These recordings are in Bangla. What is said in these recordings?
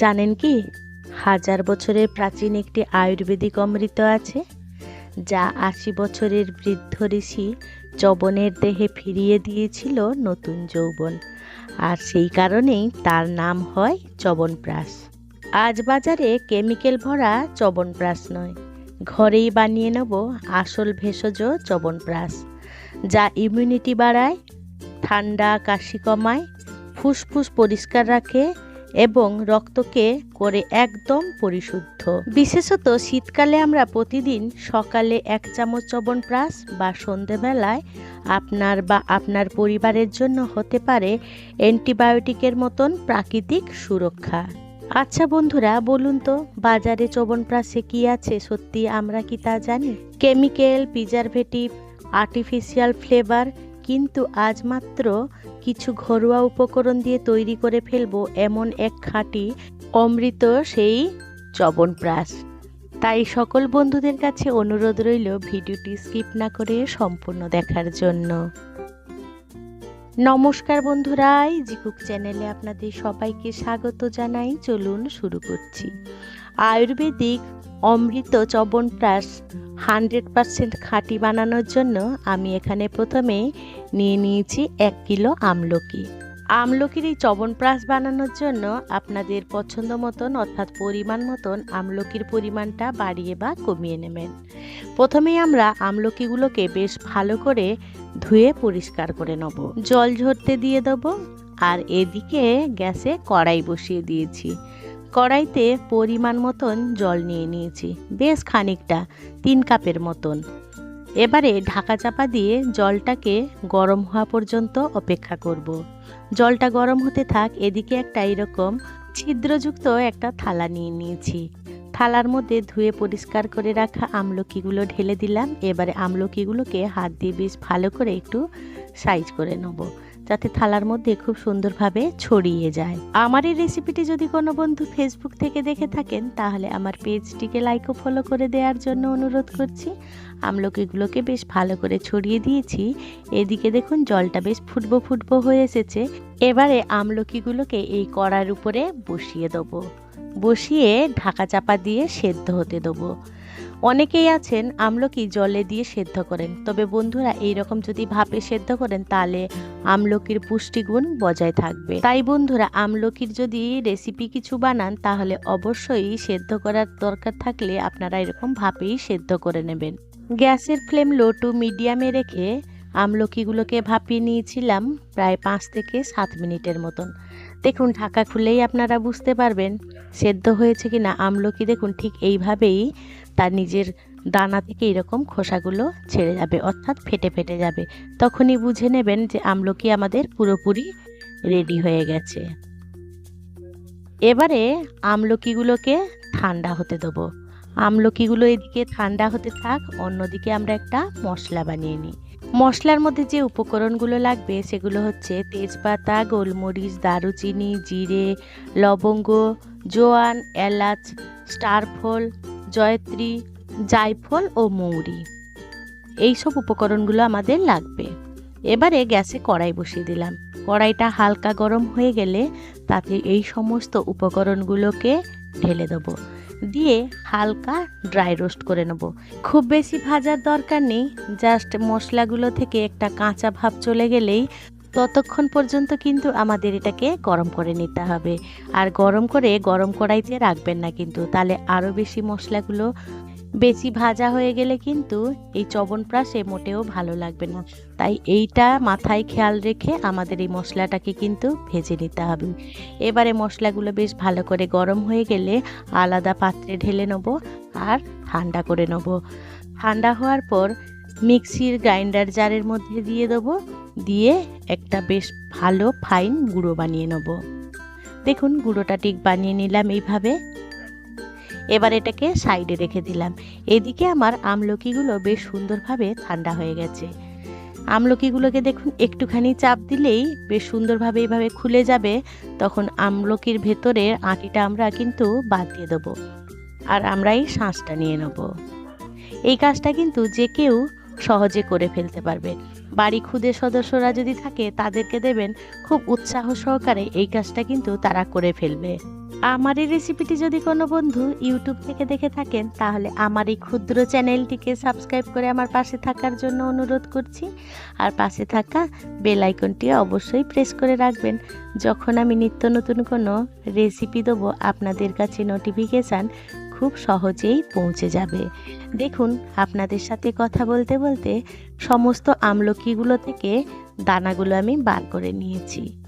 জানেন কি? হাজার বছরের প্রাচীন একটি আয়ুর্বেদিক অমৃত আছে, যা আশি বছরের বৃদ্ধ ঋষি চবনের দেহে ফিরিয়ে দিয়েছিল নতুন যৌবন, আর সেই কারণেই তার নাম হয় চবনপ্রাশ আজ বাজারে কেমিক্যাল ভরা চবনপ্রাশ নয়, ঘরেই বানিয়ে নেব আসল ভেষজ চবনপ্রাশ যা ইমিউনিটি বাড়ায়, ঠান্ডা কাশি কমায়, ফুসফুস পরিষ্কার রাখে এবং রক্তকে করে একদম পরিশুদ্ধ। বিশেষত শীতকালে আমরা প্রতিদিন সকালে এক চামচ চবনপ্রাশ বা সন্ধেবেলায় আপনার বা আপনার পরিবারের জন্য হতে পারে অ্যান্টিবায়োটিকের মতন প্রাকৃতিক সুরক্ষা। আচ্ছা বন্ধুরা, বলুন তো, বাজারে চবনপ্রাশে কি আছে, সত্যি আমরা কি তা জানি? কেমিক্যাল, প্রিজারভেটিভ, আর্টিফিশিয়াল ফ্লেভার কিন্তু আজ মাত্র কিছু ঘরোয়া উপকরণ দিয়ে তৈরি করে ফেলব এমন এক খাঁটি অমৃত সেই চবনপ্রাস তাই সকল বন্ধুদের কাছে অনুরোধ রইল ভিডিওটি স্কিপ না করে সম্পূর্ণ দেখার জন্য। নমস্কার বন্ধুরা জিকুক চ্যানেলে আপনাদের সবাইকে স্বাগত জানাই। চলুন শুরু করছি। আয়ুর্বেদিক অমৃত চবনপ্রাশ হান্ড্রেড পারসেন্ট খাঁটি বানানোর জন্য আমি এখানে প্রথমে নিয়ে নিয়েছি এক কিলো আমলকি। আমলকির এই চবনপ্রাশ বানানোর জন্য আপনাদের পছন্দ মতন, অর্থাৎ পরিমাণ মতন আমলকির পরিমাণটা বাড়িয়ে বা কমিয়ে নেবেন। প্রথমেই আমরা আমলকিগুলোকে বেশ ভালো করে ধুয়ে পরিষ্কার করে নেব। জল ঝরতে দিয়ে দেবো আর এদিকে গ্যাসে কড়াই বসিয়ে দিয়েছি। কড়াইতে পরিমাণ মতন জল নিয়ে নিয়েছি, বেশ খানিকটা, তিন কাপের মতন। এবারে ঢাকা চাপা দিয়ে জলটাকে গরম হওয়া পর্যন্ত অপেক্ষা করব। জলটা গরম হতে থাক, এদিকে একটা এরকম ছিদ্রযুক্ত একটা থালা নিয়ে নিয়েছি। থালার মধ্যে ধুয়ে পরিষ্কার করে রাখা আমলকিগুলো ঢেলে দিলাম। এবারে আমলকিগুলোকে হাত দিয়ে বেশ ভালো করে একটু সাইজ করে নেব। যাতে থালার মধ্যে খুব সুন্দরভাবে ছড়িয়ে যায়। আমার এই রেসিপিটি যদি কোনো বন্ধু ফেসবুক থেকে দেখে থাকেন, তাহলে আমার পেজটিকে লাইক ও ফলো করে দেওয়ার জন্য অনুরোধ করছি। আমলকিগুলোকে বেশ ভালো করে ছড়িয়ে দিয়েছি। এদিকে দেখুন, জলটা বেশ ফুটবো ফুটবো হয়ে এসেছে। এবারে আমলকিগুলোকে এই কড়ার উপরে বসিয়ে দেবো। বসিয়ে ঢাকা চাপা দিয়ে সেদ্ধ হতে দেবো। অনেকেই আছেন আমলকি জলে দিয়ে সেদ্ধ করেন। তবে বন্ধুরা এই রকম যদি ভাপে সেদ্ধ করেন, তাহলে আমলকির পুষ্টিগুণ বজায় থাকবে। তাই বন্ধুরা, আমলকির যদি রেসিপি কিছু বানান, তাহলে অবশ্যই সেদ্ধ করার দরকার থাকলে আপনারা এরকম ভাপেই সেদ্ধ করে নেবেন। গ্যাসের ফ্লেম লো টু মিডিয়ামে রেখে আমলকিগুলোকে ভাপিয়ে নিয়েছিলাম প্রায় পাঁচ থেকে সাত মিনিটের মতন। দেখুন, ঢাকা খুলেই আপনারা বুঝতে পারবেন, সেদ্ধ হয়েছে কি না আমলকি দেখুন, ঠিক এইভাবেই তার নিজের দানা থেকে এরকম খোসাগুলো ছেড়ে যাবে, অর্থাৎ ফেটে ফেটে যাবে। তখনই বুঝে নেবেন যে আমলকি আমাদের পুরোপুরি রেডি হয়ে গেছে। এবারে আমলকিগুলোকে ঠান্ডা হতে দেবো। আমলকিগুলো এদিকে ঠান্ডা হতে থাক, অন্যদিকে আমরা একটা মশলা বানিয়ে নিই। মশলার মধ্যে যে উপকরণগুলো লাগবে সেগুলো হচ্ছে তেজপাতা, গোলমরিচ, দারুচিনি, জিরে, লবঙ্গ, জোয়ান, এলাচ, স্টারফল জয়ত্রী, জায়ফল ও মৌরি। এইসব উপকরণগুলো আমাদের লাগবে। এবারে গ্যাসে কড়াই বসিয়ে দিলাম। কড়াইটা হালকা গরম হয়ে গেলে তাতে এই সমস্ত উপকরণগুলোকে ঢেলে দেবো। দিয়ে হালকা ড্রাই রোস্ট করে নেব। খুব বেশি ভাজার দরকার নেই। জাস্ট মশলাগুলো থেকে একটা কাঁচা ভাব চলে গেলেই ততক্ষণ পর্যন্ত কিন্তু আমাদের এটাকে গরম করে নিতে হবে। আর গরম করে গরম কড়াইতে রাখবেন না কিন্তু, তাহলে আরও বেশি মশলাগুলো বেশি ভাজা হয়ে গেলে কিন্তু এই চবনপ্রাশে মোটেও ভালো লাগবে না। তাই এইটা মাথায় খেয়াল রেখে আমাদের এই মশলাটাকে কিন্তু ভেজে নিতে হবে। এবারে মশলাগুলো বেশ ভালো করে গরম হয়ে গেলে আলাদা পাত্রে ঢেলে নেব আর ঠান্ডা করে নেব। ঠান্ডা হওয়ার পর মিক্সির গ্রাইন্ডার জারের মধ্যে দিয়ে দেবো। দিয়ে একটা বেশ ভালো ফাইন গুঁড়ো বানিয়ে নেব। দেখুন, গুঁড়োটা ঠিক বানিয়ে নিলাম এইভাবে। এবার এটাকে সাইডে রেখে দিলাম। এদিকে আমার আমলকিগুলো বেশ সুন্দরভাবে ঠান্ডা হয়ে গেছে। আমলকিগুলোকে দেখুন, একটুখানি চাপ দিলেই বেশ সুন্দরভাবে এইভাবে খুলে যাবে। তখন আমলকির ভেতরের আটিটা আমরা কিন্তু বাদ দিয়ে দেবো। আর আমরা এই শাঁসটা নিয়ে নেব। এই কাজটা কিন্তু যে কেউ সহজে করে ফেলতে পারবে। বাড়ি খুদে সদস্যরা যদি থাকে, তাদেরকে দেবেন খুব উৎসাহ সহকারে এই কাজটা কিন্তু তারা করে ফেলবে। আমার এই রেসিপিটি যদি কোনো বন্ধু ইউটিউব থেকে দেখে থাকেন, তাহলে আমার এই ক্ষুদ্র চ্যানেলটিকে সাবস্ক্রাইব করে আমার পাশে থাকার জন্য অনুরোধ করছি। আর পাশে থাকা বেল আইকনটি অবশ্যই প্রেস করে রাখবেন। যখন আমি নিত্য নতুন কোনো রেসিপি দেবো, আপনাদের কাছে নোটিফিকেশান খুব সহজেই পৌঁছে যাবে। দেখুন, আপনাদের সাথে কথা বলতে বলতে সমস্ত আমলকিগুলো থেকে দানাগুলো আমি বার করে নিয়েছি।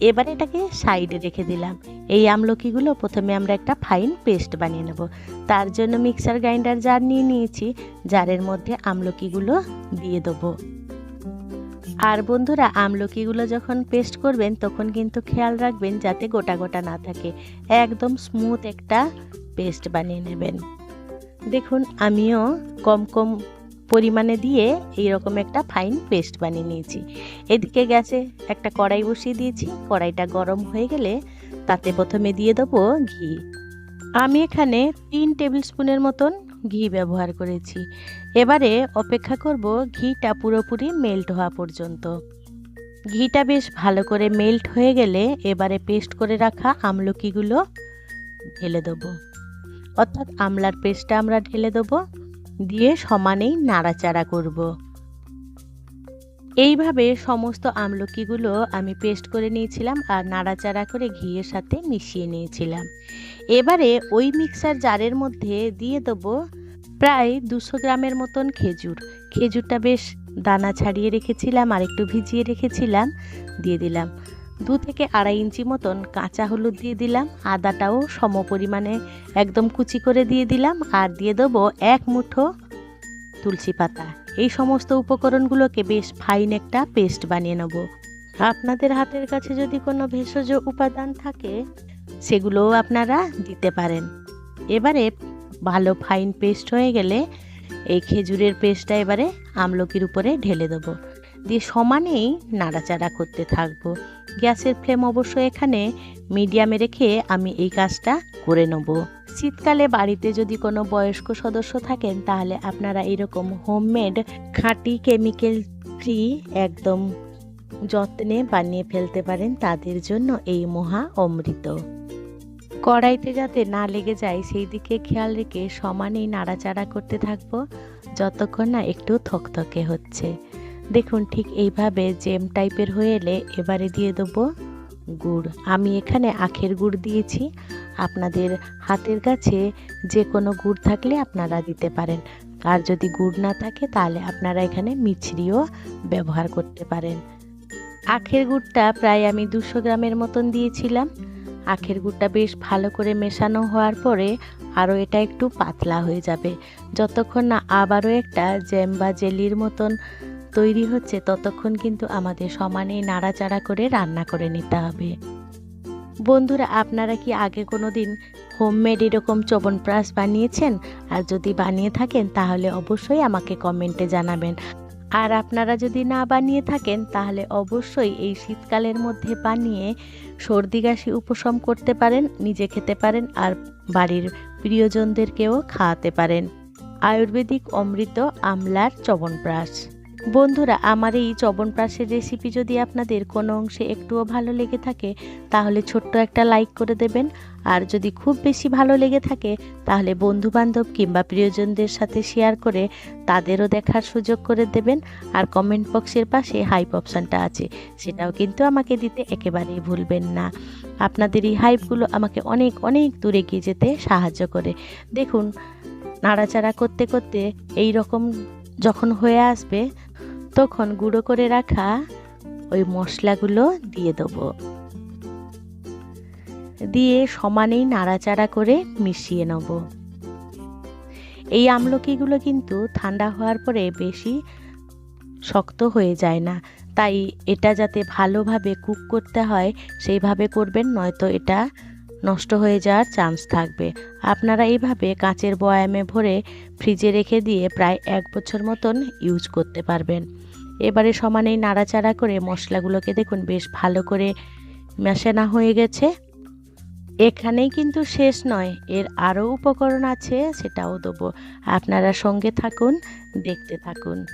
এবার এটাকে সাইডে রেখে দিলাম। এই আমলকিগুলো প্রথমে আমরা একটা ফাইন পেস্ট বানিয়ে নেব। তার জন্য মিক্সার গ্রাইন্ডার জার নিয়ে নিয়েছি। জারের মধ্যে আমলকিগুলো দিয়ে দেবো। আর বন্ধুরা, আমলকিগুলো যখন পেস্ট করবেন, তখন কিন্তু খেয়াল রাখবেন যাতে গোটা গোটা না থাকে। একদম স্মুথ একটা পেস্ট বানিয়ে নেবেন। দেখুন, আমিও কম কম পরিমাণে দিয়ে এইরকম একটা ফাইন পেস্ট বানিয়ে নিয়েছি। এদিকে গ্যাসে একটা কড়াই বসিয়ে দিয়েছি। কড়াইটা গরম হয়ে গেলে তাতে প্রথমে দিয়ে দেবো ঘি। আমি এখানে তিন টেবিল স্পুনের মতন ঘি ব্যবহার করেছি। এবারে অপেক্ষা করব ঘিটা পুরোপুরি মেল্ট হওয়া পর্যন্ত। ঘিটা বেশ ভালো করে মেল্ট হয়ে গেলে এবারে পেস্ট করে রাখা আমলকিগুলো ঢেলে দেবো। অর্থাৎ আমলার পেস্টটা আমরা ঢেলে দেবো, দিয়ে সমানেই নাড়াচাড়া করব। এইভাবে সমস্ত আমলকিগুলো আমি পেস্ট করে নিয়েছিলাম আর নাড়াচাড়া করে ঘিয়ের সাথে মিশিয়ে নিয়েছিলাম। এবারে ওই মিক্সার জারের মধ্যে দিয়ে দেবো প্রায় দুশো গ্রামের মতন খেজুর। খেজুরটা বেশ দানা ছাড়িয়ে রেখেছিলাম আর একটু ভিজিয়ে রেখেছিলাম, দিয়ে দিলাম। দু থেকে আড়াই ইঞ্চি মতন কাঁচা হলুদ দিয়ে দিলাম, আদাটাও সম পরিমাণে একদম কুচি করে দিয়ে দিলাম আর দিয়ে দেবো এক মুঠো তুলসী পাতা। এই সমস্ত উপকরণগুলোকে বেশ ফাইন একটা পেস্ট বানিয়ে নেব। আপনাদের হাতের কাছে যদি কোনো ভেষজ উপাদান থাকে, সেগুলোও আপনারা দিতে পারেন। এবারে ভালো ফাইন পেস্ট হয়ে গেলে এই খেজুরের পেস্টটা এবারে আমলকির উপরে ঢেলে দেবো। দিয়ে সমানেই নাড়াচাড়া করতে থাকব। গ্যাসের ফ্লেম অবশ্য এখানে মিডিয়ামে রেখে আমি এই কাজটা করে নেব। শীতকালে বাড়িতে যদি কোনো বয়স্ক সদস্য থাকেন, তাহলে আপনারা এরকম হোমমেড খাঁটি কেমিক্যাল ফ্রি একদম যত্নে বানিয়ে ফেলতে পারেন, তাদের জন্য এই মহা অমৃত। কড়াইতে যাতে না লেগে যায়, সেই দিকে খেয়াল রেখে সমানেই নাড়াচাড়া করতে থাকব, যতক্ষণ না একটু থকথকে হচ্ছে। দেখুন ঠিক এইভাবে জেম টাইপের হয়ে এলে এবারে দিয়ে দেবো গুড়। আমি এখানে আখের গুড় দিয়েছি। আপনাদের হাতের কাছে যে কোনো গুড় থাকলে আপনারা দিতে পারেন। আর যদি গুড় না থাকে তাহলে আপনারা এখানে মিছরিও ব্যবহার করতে পারেন। আখের গুড়টা প্রায় আমি দুশো গ্রামের মতন দিয়েছিলাম। আখের গুড়টা বেশ ভালো করে মেশানো হওয়ার পরে আরও এটা একটু পাতলা হয়ে যাবে। যতক্ষণ না আবারও একটা জ্যাম বা জেলির মতন তৈরি হচ্ছে, ততক্ষণ কিন্তু আমাদের সমানে নাড়াচাড়া করে রান্না করে নিতে হবে। বন্ধুরা, আপনারা কি আগে কোনো দিন হোমমেড এরকম চবনপ্রাশ বানিয়েছেন? আর যদি বানিয়ে থাকেন, তাহলে অবশ্যই আমাকে কমেন্টে জানাবেন। আর আপনারা যদি না বানিয়ে থাকেন, তাহলে অবশ্যই এই শীতকালের মধ্যে বানিয়ে সর্দি কাশি উপশম করতে পারেন, নিজে খেতে পারেন, আর বাড়ির প্রিয়জনদেরকেও খাওয়াতে পারেন। আয়ুর্বেদিক অমৃত আমলার চবনপ্রাশ বন্ধুরা, আমার এই চবনপ্রাশের রেসিপি যদি আপনাদের কোনো অংশে একটুও ভালো লেগে থাকে, তাহলে ছোট্ট একটা লাইক করে দেবেন। আর যদি খুব বেশি ভালো লেগে থাকে, তাহলে বন্ধু বান্ধব কিংবা প্রিয়জনদের সাথে শেয়ার করে তাদেরও দেখার সুযোগ করে দেবেন। আর কমেন্ট বক্সের পাশে হাইপ অপশানটা আছে, সেটাও কিন্তু আমাকে দিতে একেবারেই ভুলবেন না। আপনাদের এই হাইপগুলো আমাকে অনেক অনেক দূরে গিয়ে যেতে সাহায্য করে। দেখুন, নাড়াচাড়া করতে করতে এই রকম যখন হয়ে আসবে তখন গুঁড়ো করে রাখা ওই মশলাগুলো দিয়ে দেবো। দিয়ে সমানেই নাড়াচাড়া করে মিশিয়ে নেব। এই আমলকিগুলো কিন্তু ঠান্ডা হওয়ার পরে বেশি শক্ত হয়ে যায় না। তাই এটা যাতে ভালোভাবে কুক করতে হয়, সেইভাবে করবেন, নয়তো এটা নষ্ট হয়ে যাওয়ার চান্স থাকবে। আপনারা এইভাবে কাঁচের বয়ামে ভরে ফ্রিজে রেখে দিয়ে প্রায় এক বছর মতন ইউজ করতে পারবেন। এবারে সমানেই নাড়াচাড়া করে মশলাগুলোকে দেখুন বেশ ভালো করে মেশানো হয়ে গেছে। এখানেই কিন্তু শেষ নয়, এর আরও উপকরণ আছে, সেটাও দেবো। আপনারা সঙ্গে থাকুন, দেখতে থাকুন।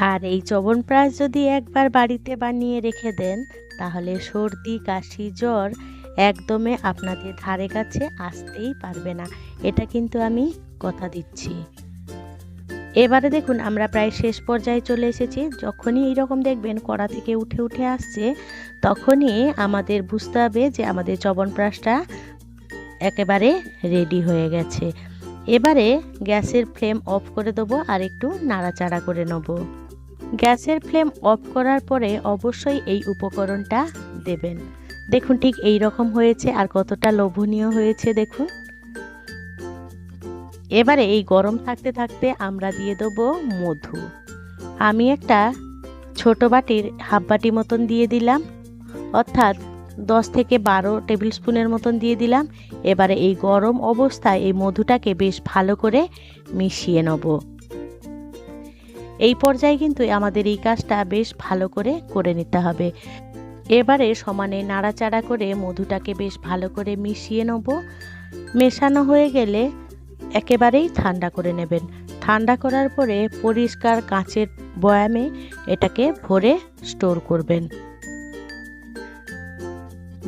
আর এই চবনপ্রাশ যদি একবার বাড়িতে বানিয়ে রেখে দেন, তাহলে সর্দি, কাশি, জ্বর একদমে আপনাদের ধারে কাছে আসতেই পারবে না। এটা কিন্তু আমি কথা দিচ্ছি। এবারে দেখুন, আমরা প্রায় শেষ পর্যায়ে চলে এসেছি। যখনই এইরকম দেখবেন কড়া থেকে উঠে উঠে আসছে, তখনই আমাদের বুঝতে হবে যে আমাদের চবনপ্রাশটা একেবারে রেডি হয়ে গেছে। এবারে গ্যাসের ফ্লেম অফ করে দেবো আর একটু নাড়াচাড়া করে নেব। গ্যাসের ফ্লেম অফ করার পরে অবশ্যই এই উপকরণটা দেবেন। দেখুন ঠিক এই রকম হয়েছে আর কতটা লোভনীয় হয়েছে, দেখুন। এবারে এই গরম থাকতে থাকতে আমরা দিয়ে দেবো মধু। আমি একটা ছোট বাটির হাফ বাটি মতন দিয়ে দিলাম। অর্থাৎ দশ থেকে বারো টেবিল স্পুনের মতন দিয়ে দিলাম। এবারে এই গরম অবস্থায় এই মধুটাকে বেশ ভালো করে মিশিয়ে নেব। এই পর্যায়ে কিন্তু আমাদের এই কাজটা বেশ ভালো করে করে নিতে হবে। এবারে সমানে নাড়াচাড়া করে মধুটাকে বেশ ভালো করে মিশিয়ে নেব। মেশানো হয়ে গেলে একেবারেই ঠান্ডা করে নেবেন। ঠান্ডা করার পরে পরিষ্কার কাঁচের বয়ামে এটাকে ভরে স্টোর করবেন।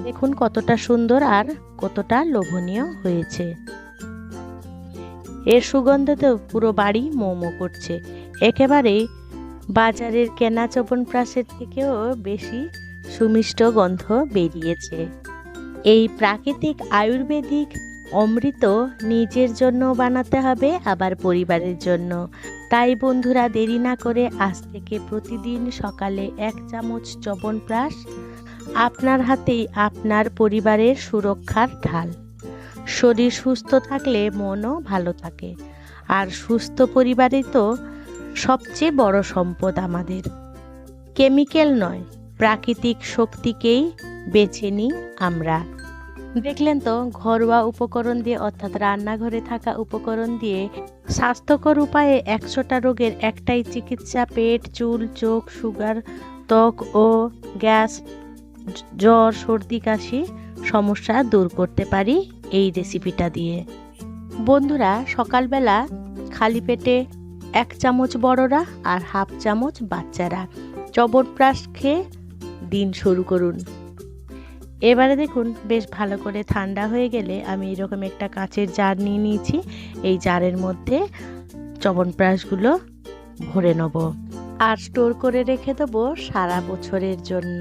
দেখুন কতটা সুন্দর আর কতটা লোভনীয় হয়েছে। এর সুগন্ধে তো পুরো বাড়ি মোমো করছে। একেবারেই বাজারের কেনা চবনপ্রাশের থেকেও বেশি সুমিষ্ট গন্ধ বেরিয়েছে। এই প্রাকৃতিক আয়ুর্বেদিক অমৃত নিজের জন্য বানাতে হবে, আবার পরিবারের জন্য। তাই বন্ধুরা, দেরি না করে আজ থেকে প্রতিদিন সকালে এক চামচ চবনপ্রাশ আপনার হাতেই আপনার পরিবারের সুরক্ষার ঢাল। শরীর সুস্থ থাকলে মনও ভালো থাকে। আর সুস্থ পরিবারই তো সবচেয়ে বড় সম্পদ আমাদের। কেমিক্যাল নয়, প্রাকৃতিক শক্তিকেই বেছে নিই আমরা। দেখলেন তো, ঘরোয়া উপকরণ দিয়ে, অর্থাৎ রান্নাঘরে থাকা উপকরণ দিয়ে স্বাস্থ্যকর উপায়ে একশোটা রোগের একটাই চিকিৎসা, পেট, চুল, চোখ, সুগার, ত্বক ও গ্যাস, জ্বর, সর্দি, কাশি সমস্যা দূর করতে পারি এই রেসিপিটা দিয়ে। বন্ধুরা, সকালবেলা খালি পেটে এক চামচ বড়রা আর হাফ চামচ বাচ্চারা। চবনপ্রাশ খেয়ে দিন শুরু করুন। এবারে দেখুন, বেশ ভালো করে ঠান্ডা হয়ে গেলে আমি এরকম একটা কাঁচের জার নিয়ে নিয়েছি। এই জারের মধ্যে চবনপ্রাশগুলো ভরে নেব। আর স্টোর করে রেখে দেবো সারা বছরের জন্য।